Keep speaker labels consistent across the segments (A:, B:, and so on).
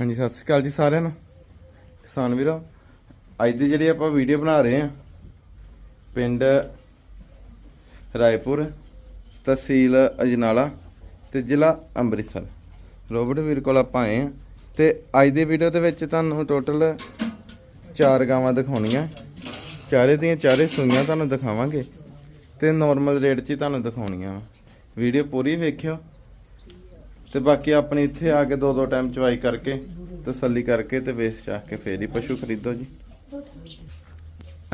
A: ਹਾਂਜੀ, ਸਤਿ ਸ਼੍ਰੀ ਅਕਾਲ ਜੀ ਸਾਰਿਆਂ ਨੂੰ। ਕਿਸਾਨ ਵੀਰੋ, ਅੱਜ ਦੀ ਜਿਹੜੀ ਆਪਾਂ ਵੀਡੀਓ ਬਣਾ ਰਹੇ ਹਾਂ, ਪਿੰਡ ਰਾਏਪੁਰ, ਤਹਿਸੀਲ ਅਜਨਾਲਾ ਤੇ ਜ਼ਿਲ੍ਹਾ ਅੰਮ੍ਰਿਤਸਰ। ਰੋਬਰਟ ਵੀਰ ਕੋਲ ਆਪਾਂ ਆਏ ਹਾਂ ਤੇ ਅੱਜ ਦੀ ਵੀਡੀਓ ਦੇ ਵਿੱਚ ਤੁਹਾਨੂੰ ਟੋਟਲ ਚਾਰ ਗਾਵਾਂ ਦਿਖਾਉਣੀਆਂ। ਚਾਰੇ ਦੀਆਂ ਚਾਰੇ ਸੂਈਆਂ ਤੁਹਾਨੂੰ ਦਿਖਾਵਾਂਗੇ ਤੇ ਨਾਰਮਲ ਰੇਟ 'ਚ ਹੀ ਤੁਹਾਨੂੰ ਦਿਖਾਉਣੀਆਂ ਵਾ। ਵੀਡੀਓ ਪੂਰੀ ਵੇਖਿਓ। ਤੇ ਬਾਕੀ ਆਪਣੀ ਇੱਥੇ ਆ ਕੇ ਦੋ ਦੋ ਟਾਈਮ ਚਵਾਈ ਕਰਕੇ ਤਸੱਲੀ ਕਰਕੇ ਤੇ ਵੇਚ ਚਾਹ ਕੇ ਫੇਰ ਹੀ ਪਸ਼ੂ ਖਰੀਦੋ ਜੀ।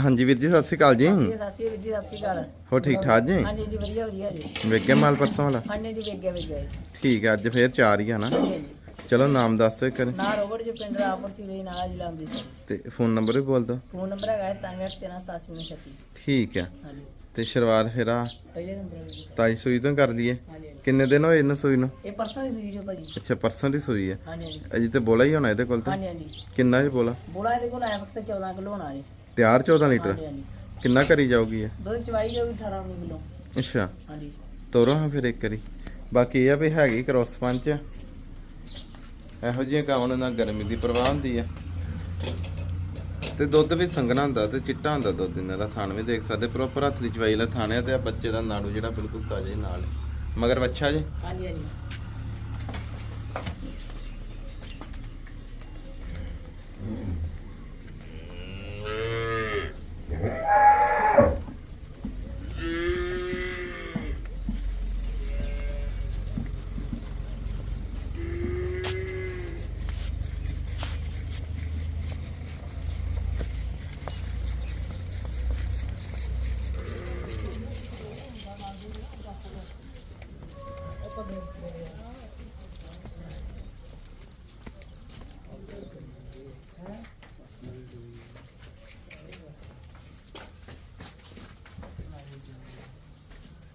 A: ਹਾਂਜੀ ਵੀਰ ਜੀ ਸਤਿ ਸ਼੍ਰੀ ਅਕਾਲ ਜੀ।
B: ਸਤਿ ਸ਼੍ਰੀ ਅਕਾਲ ਜੀ ਸਤਿ ਸ਼੍ਰੀ ਅਕਾਲ।
A: ਹੋ ਠੀਕ ਠਾਕ ਜੀ?
B: ਹਾਂਜੀ ਜੀ ਵਧੀਆ ਵਧੀਆ ਜੀ।
A: ਵੇਖਿਆ ਮਾਲ ਪਰਸੋਂ ਵਾਲਾ?
B: ਹਾਂਜੀ ਜੀ ਵੇਗਿਆ ਜੀ।
A: ਠੀਕ ਹੈ ਅੱਜ ਫੇਰ ਚਾਰ ਹੀ ਆ ਨਾ।
B: ਹਾਂਜੀ ਜੀ
A: ਚਲੋ ਨਾਮ ਦੱਸ ਦਿਓ ਕਰੇ
B: ਨਾ ਰੋਬਟ ਜੀ ਪਿੰਡ ਰਾਪੁਰ ਸੀ ਨਾਲ ਜ਼ਿਲ੍ਹਾ ਅੰਮ੍ਰਿਤਸਰ।
A: ਤੇ ਫੋਨ ਨੰਬਰ ਵੀ ਬੋਲ ਦਿਓ।
B: ਫੋਨ ਨੰਬਰ ਹੈਗਾ 97138736
A: ਠੀਕ ਹੈ
B: ਹਾਂਜੀ।
A: ਤੇ ਸ਼ੁਰੂਆਤ ਫੇਰ ਆ
B: ਪਹਿਲੇ ਨੰਬਰ ਹੈ ਜੀ
A: ਤਾਈ ਸੂਈ ਤੋਂ ਕਰ ਲਈਏ।
B: ਹਾਂਜੀ ਹਾਂਜੀ।
A: ਕਿੰਨੇ ਦਿਨ ਹੋਏ ਇਹਨਾਂ ਸੂਈ ਨੂੰ?
B: ਇਹ ਪਰਸੋਂ ਦੀ ਸੂਈ ਜੋ ਭਾਜੀ।
A: ਅੱਛਾ ਪਰਸੋਂ ਦੀ ਸੂਈ ਹੈ
B: ਹਾਂਜੀ ਹਾਂਜੀ।
A: ਅਜੇ ਤੇ ਬੋਲਾ ਹੀ ਹੋਣਾ ਇਹਦੇ ਕੋਲ ਤਾਂ?
B: ਹਾਂਜੀ ਹਾਂਜੀ।
A: ਕਿੰਨਾ ਜੀ ਬੋਲਾ?
B: ਬੋਲਾ ਇਹਦੇ ਕੋਲ ਆਇਆ ਵਕਤ 14 ਕਿਲੋ ਹੋਣਾ ਜੀ
A: ਤਿਆਰ 14 ਲੀਟਰ?
B: ਹਾਂਜੀ ਹਾਂਜੀ।
A: ਕਿੰਨਾ ਕਰੀ ਜਾਊਗੀ ਇਹ?
B: ਦੁੱਧ ਚਵਾਈ ਜਾਊਗੀ 18 19 ਕਿਲੋ।
A: ਅੱਛਾ।
B: ਹਾਂਜੀ।
A: ਤੋਰੋ ਹਾਂ ਫਿਰ ਇੱਕ ਵਾਰੀ। ਬਾਕੀ ਇਹ ਆ ਵੀ ਹੈਗੀ ਕ੍ਰੋਸ ਪੰਚ ਇਹੋ ਜਿਹੀਆਂ ਗਾਵਾਂ ਨਾਲ ਗਰਮੀ ਦੀ ਪ੍ਰਵਾਹ ਹੁੰਦੀ ਆ। ਤੇ ਦੁੱਧ ਵੀ ਸੰਘਣਾ ਹੁੰਦਾ ਤੇ ਚਿੱਟਾ ਹੁੰਦਾ ਦੁੱਧ ਇਹਨਾਂ ਦਾ, ਥਾਣ ਵੀ ਦੇਖ ਸਕਦੇ ਪ੍ਰੋਪਰ ਹੱਥ ਦੀ ਚਵਾਈ ਵਾਲਾ ਥਾਣ ਆ ਤੇ ਆ ਬੱਚੇ ਦਾ ਨਾੜੂ ਜਿਹੜਾ ਬਿਲਕੁਲ ਤਾਜ਼ਾ ਹੀ ਨਾਲ ਹੈ। ਮਗਰ ਬੱਚਾ ਜੇ?
B: ਹਾਂਜੀ ਹਾਂਜੀ।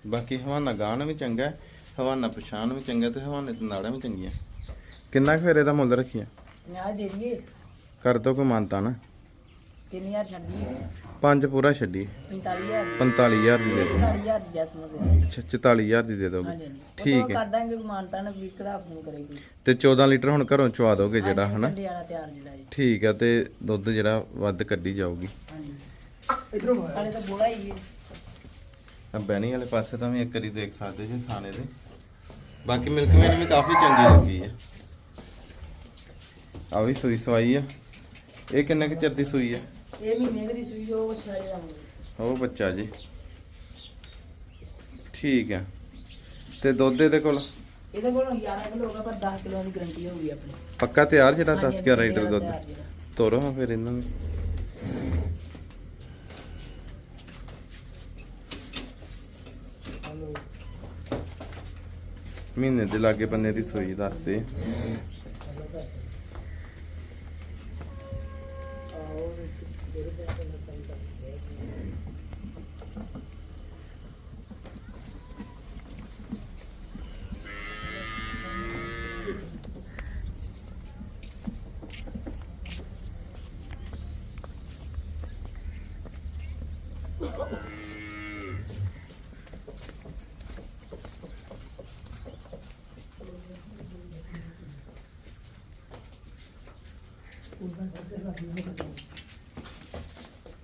A: ਬਾਕੀ ਹਵਾਨਾ ਗਾਣ ਵੀ ਚੰਗਾ ਹੈ, ਹਵਾਨਾ ਪਛਾਣ ਵੀ ਚੰਗਾ ਤੇ ਹਵਾਨੇ ਤੇ ਨਾੜਾਂ ਵੀ ਚੰਗੀਆਂ। ਕਿੰਨਾ ਕੁ ਫਿਰ ਇਹਦਾ ਮੁੱਲ ਰੱਖਿਆ?
B: ਨਿਆਜ ਦੇ ਦਈਏ।
A: ਕਰ ਦੋ ਕੋ ਮੰਨਤਾ ਨਾ?
B: 3000 ਛੱਡ ਦਈਏ।
A: ਪੰਜ ਪੂਰਾ ਛੱਡੀ।
B: 45000
A: 45000 ਦੀ। ਦੇ ਦੋ
B: 40000 ਦੀ ਜਸਮ ਦੇ ਦਿਓ।
A: ਅੱਛਾ 44000 ਦੀ ਦੇ ਦੋਗੇ
B: ਹਾਂਜੀ
A: ਠੀਕ ਹੈ।
B: ਕਰ ਦਾਂਗੇ ਮਾਨਤਾ ਨਾ ਵੀ ਕਿਹੜਾ ਫੋਨ ਕਰੇਗੀ
A: ਤੇ 14 ਲੀਟਰ ਹੁਣ ਘਰੋਂ ਚਵਾ ਦੋਗੇ ਜਿਹੜਾ ਹਨਾ?
B: ਕੰਡੇ ਵਾਲਾ ਤਿਆਰ ਜਿਹੜਾ ਜੀ
A: ਠੀਕ ਆ ਤੇ ਦੁੱਧ ਜਿਹੜਾ ਵੱਧ ਕੱਢੀ ਜਾਊਗੀ।
B: ਹਾਂਜੀ। ਇਧਰੋਂ ਹਾਲੇ ਤਾਂ ਬੋਲਾ ਹੀ ਹੈ।
A: ਆ ਬੈਣੀ ਵਾਲੇ ਪਾਸੇ ਤਾਂ ਵੀ ਇੱਕ ਵਾਰੀ ਦੇਖ ਸਕਦੇ ਜੀ ਥਾਣੇ ਦੇ। ਬਾਕੀ ਮਿਲਕ ਮੈਨ ਵੀ ਕਾਫੀ ਚੰਗੀ ਲੱਗੀ ਹੈ। ਆ ਵੀ ਸੂਈ ਸਵਾਈ ਆ। ਇਹ ਕਿੰਨੇ ਕੁ ਚਿਰ ਦੀ ਸੂਈ ਆ?
B: ਇਹ ਮਹੀਨੇ ਦੀ ਸੂਈ ਜੋ ਅੱਛਾ ਜਿਹਾ ਹੋਊਗਾ।
A: ਉਹ ਬੱਚਾ ਜੀ। ਠੀਕ ਆ। ਤੇ ਦੁੱਧ ਇਹਦੇ ਕੋਲ?
B: ਇਹਦੇ ਕੋਲ 11 ਕਿਲੋ ਹੋਗਾ ਪਰ 10 ਕਿਲੋ ਦੀ ਗਰੰਟੀ ਹੋਊਗੀ ਆਪਣੀ।
A: ਪੱਕਾ ਤਿਆਰ ਜਿਹੜਾ
B: ਹਾਂਜੀ,
A: 10 11 ਲੀਟਰ ਦੁੱਧ?
B: ਜਿਹੜਾ।
A: ਤੋਰੋ ਹਾਂ ਫਿਰ ਇਹਨਾਂ ਨੂੰ। ਮਹੀਨੇ ਦੇ ਲਾਗੇ ਬੰਨੇ ਦੀ ਸੂਈ ਦੱਸਦੇ ಇರಬೇಕಂತ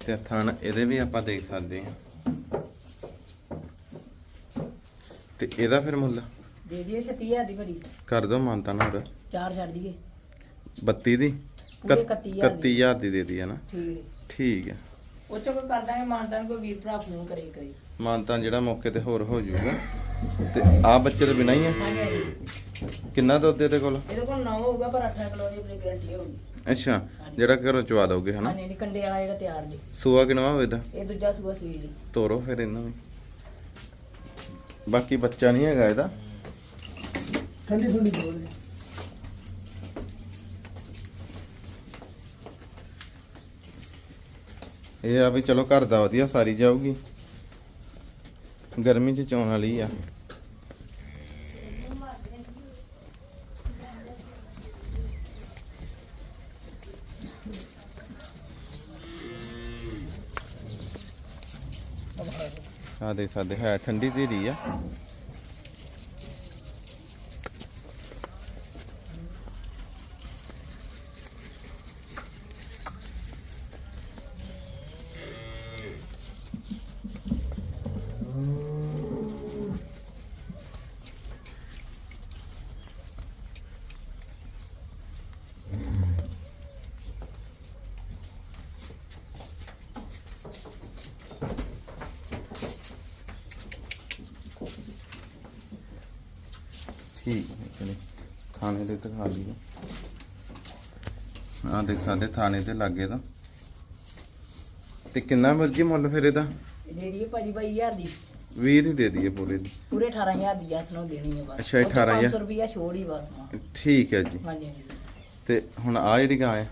A: ਤੇ ਥਣ ਇਹਦੇ ਵੀ ਆਪਾਂ ਦੇਖ ਸਕਦੇ ਹਾਂ। ਤੇ ਇਹਦਾ ਫਿਰ ਮੁੱਲ?
B: ਦੇ ਦਈਏ 36000 ਦੀ ਭਰੀ
A: ਕਰ ਦੋ ਮਾਨਤਾ ਨਾ ਉਹਦਾ
B: ਚਾਰ ਛੱਡ ਦਈਏ।
A: 32 ਦੀ?
B: ਪੂਰੇ 31000 ਦੀ।
A: 31000 ਦੀ ਦੇ ਦੀ ਹੈ ਨਾ?
B: ਠੀਕ। ਹੈ
A: ਠੀਕ ਹੈ।
B: ਉਹ ਚੋਂ ਕੋਈ ਕਰ ਦਾਂਗੇ ਮਾਨਤਾਨ ਕੋਈ ਵੀਰ ਭਰਾ ਫੋਨ ਕਰੇ ਕਰੇ।
A: ਮਾਨਤਾ ਜਿਹੜਾ ਮੌਕੇ ਤੇ ਹੋਰ ਹੋ ਜਾਊਗਾ। ਤੇ ਆ ਬੱਚੇ ਦੇ ਬਿਨਾਂ ਹੀ ਆ ਕਿੰਨਾ ਦੁੱਧ ਇਹਦੇ ਕੋਲ?
B: ਇਹਦੇ ਕੋਲ 9 ਹੋਊਗਾ ਪਰ 8 ਕਿਲੋ ਦੀ ਆਪਣੀ ਗਰੰਟੀ ਹੋਊਗੀ।
A: ਅੱਛਾ ਜਿਹੜਾ ਘਰੋਂ ਚਵਾ ਦੋਗੇ ਹਨਾ?
B: ਹਾਂਜੀ ਹਾਂਜੀ ਕੰਡੇ ਵਾਲਾ ਜਿਹੜਾ ਤਿਆਰ ਜੀ।
A: ਸੂਆ ਕਿਨਵਾ ਹੋਵੇ ਦਾ
B: ਇਹ ਦੂਜਾ ਸੂਆ ਸੂਈ ਜੀ।
A: ਤੋਰੋ ਫਿਰ ਇਹਨਾਂ ਨੂੰ। ਬਾਕੀ ਬੱਚਾ ਨਹੀਂ ਹੈਗਾ ਇਹਦਾ।
B: ਠੰਡੀ ਠੰਡੀ ਬੋਲ
A: ਇਹ ਆ ਵੀ ਚਲੋ ਘਰ ਦਾ ਵਧੀਆ ਸਾਰੀ ਜਾਊਗੀ। ਗਰਮੀ ਚ ਚੋਣ ਵਾਲੀ ਆ। ਆ ਦੇ ਸਾਡੇ ਹੈ ਠੰਡੀ ਧੀਰੀ ਆ। ਠੀਕ ਹੈ ਚਲੇ ਥਾਣੇ ਦੇ ਦਿਖਾ ਲਈਏ ਆ ਦੇਖ ਸਕਦੇ ਥਾਣੇ ਤੇ ਲੱਗੇ ਤਾਂ। ਤੇ ਕਿੰਨਾ ਮਰਜ਼ੀ ਮੁੱਲ ਫਿਰ ਇਹਦਾ?
B: ਦੇ ਦਈਏ ਭਾਜੀ 22000 ਦੀ।
A: 20 ਹੀ ਦੇ ਦਈਏ ਪੂਰੇ ਦੀ।
B: ਪੂਰੇ 18000 ਦੀ ਜੈਸ ਨੂੰ ਦੇਣੀ ਹੈ ਬਸ।
A: ਅੱਛਾ, 18,000
B: 500 ਰੁਪਿਆ ਛੋੜ ਹੀ ਬਸ ਮਾਂ।
A: ਠੀਕ ਹੈ ਜੀ।
B: ਹਾਂਜੀ ਹਾਂਜੀ।
A: ਤੇ ਹੁਣ ਆ ਜਿਹੜੀ ਗਾਂ ਹੈ।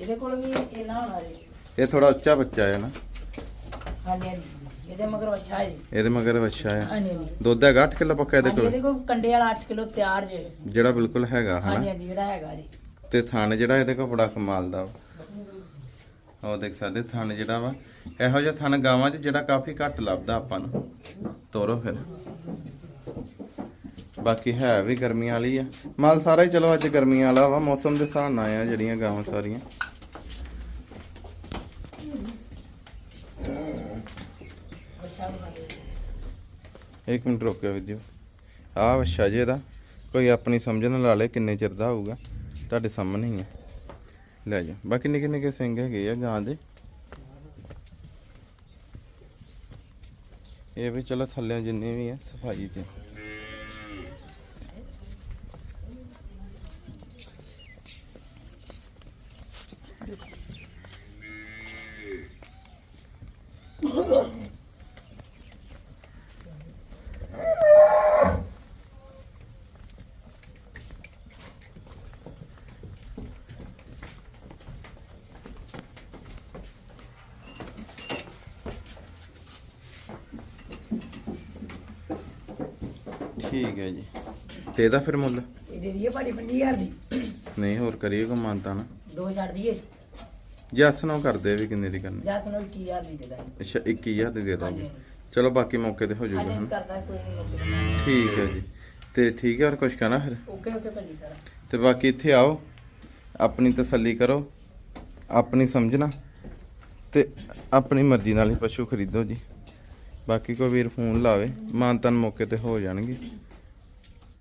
B: ਇਹਦੇ ਕੋਲ ਵੀ ਇਹਨਾਂ ਹੋਣਾ ਜੀ।
A: ਇਹ ਥੋੜਾ ਉੱਚਾ ਬੱਚਾ ਹੈ ਨਾ।
B: ਹਾਂਜੀ ਹਾਂਜੀ। ਇਹਦੇ ਮਗਰ ਅੱਛਾ ਹੈ ਜੀ।
A: ਇਹਦੇ ਮਗਰ ਬੱਚਾ ਹੈ।
B: ਹਾਂਜੀ ਹਾਂਜੀ।
A: ਦੁੱਧ ਹੈਗਾ 8 ਕਿਲੋ ਪੱਕਾ ਇਹਦੇ
B: ਹਾਂਜੀ ਇਹਦੇ
A: ਕੋਲ
B: ਕੋਲ ਕੰਡੇ ਵਾਲਾ 8 ਕਿਲੋ ਤਿਆਰ ਜੇ।
A: ਜਿਹੜਾ ਬਿਲਕੁਲ ਹੈਗਾ
B: ਹਾਂਜੀ
A: ਹਨਾ
B: ਹਾਂਜੀ ਜਿਹੜਾ ਹੈਗਾ ਜੀ।
A: ਤੇ ਥਣ ਜਿਹੜਾ ਇਹਦੇ ਕੋਲ ਬੜਾ ਕਮਾਲ ਦਾ ਵਾ। ਉਹ ਦੇਖ ਸਕਦੇ ਥਣ ਜਿਹੜਾ ਵਾ। ਇਹੋ ਜਿਹਾ ਥਣ ਗਾਵਾਂ 'ਚ ਜਿਹੜਾ ਕਾਫੀ ਘੱਟ ਲੱਭਦਾ ਆਪਾਂ ਨੂੰ। ਤੋਰੋ ਫਿਰ। ਬਾਕੀ ਹੈ ਵੀ ਗਰਮੀਆਂ ਵਾਲੀ ਆ। ਮਾਲ ਸਾਰਾ ਹੀ ਚਲੋ ਅੱਜ ਗਰਮੀਆਂ ਵਾਲਾ ਵਾ ਮੌਸਮ ਦੇ ਹਿਸਾਬ ਨਾਲ ਆ ਜਿਹੜੀਆਂ ਗਾਵਾਂ ਸਾਰੀਆਂ
B: ਅੱਛਾ ਬਣਾ ਦੇ
A: ਇੱਕ ਮਿੰਟ ਰੁਕਿਓ ਵੀਡੀਓ ਆਹ ਵਛਾ ਜੇ ਇਹਦਾ, ਕੋਈ ਆਪਣੀ ਸਮਝ ਨਾਲ ਲਾ ਲੇ ਕਿੰਨੇ ਚਿਰ ਦਾ ਹੋਊਗਾ। ਤੁਹਾਡੇ ਸਾਹਮਣੇ ਹੀ ਹੈ ਲੈ ਜਾ ਬਾਕੀ ਨਿੱਕੇ ਨਿੱਕੇ ਸਿੰਘ ਹੈਗੇ ਆ ਗਾਂ ਦੇ? ਇਹ ਵੀ ਚਲੋ ਥੱਲੇ ਜਿੰਨੇ ਵੀ ਆ, ਸਫ਼ਾਈ ਤੇ। ਠੀਕ ਹੈ ਜੀ। ਤੇ ਇਹਦਾ ਫਿਰ ਮੁੱਲ?
B: ਇਹ ਦੇ ਦਈਏ ਭਾਜੀ 25000 ਦੀ।
A: ਨਹੀਂ ਹੋਰ ਕਰੀਏ ਕੋ ਮੰਨਤਾ ਨਾ।
B: ਦੋ ਛੱਡ ਦਈਏ।
A: ਜੱਸ ਨਾ ਕਰਦੇ ਵੀ ਕਿੰਨੇ ਦੀ ਕਰਨੀ।
B: ਜੈਸ ਨੂੰ 21000 ਦੀ ਦੇ ਦਾਂਗੇ।
A: ਅੱਛਾ 21000 ਦੀ ਦੇ ਦਾਂਗੇ।
B: ਹਾਂਜੀ
A: ਚਲੋ ਬਾਕੀ ਮੌਕੇ ਤੇ ਹੋ ਜਾਊਗਾ ਹਨਾ।
B: ਕਰਦਾ ਕੋਈ ਨਹੀਂ
A: ਠੀਕ ਹੈ ਜੀ। ਤੇ ਠੀਕ ਹੈ ਹੋਰ ਕੁਝ ਕਹਿਣਾ ਫਿਰ?
B: ਓਕੇ ਓਕੇ ਭਾਜੀ ਸਰ
A: ਤੇ ਬਾਕੀ ਇੱਥੇ ਆਓ। ਆਪਣੀ ਤਸੱਲੀ ਕਰੋ। ਆਪਣੀ ਸਮਝਣਾ। ਤੇ ਆਪਣੀ ਮਰਜ਼ੀ ਨਾਲ ਹੀ ਪਸ਼ੂ ਖਰੀਦੋ ਜੀ। ਬਾਕੀ ਕੋਈ ਵੀਰ ਫੋਨ ਲਾਵੇ। ਮਾਨਤਨ ਮੌਕੇ ਤੇ ਹੋ ਜਾਣਗੇ।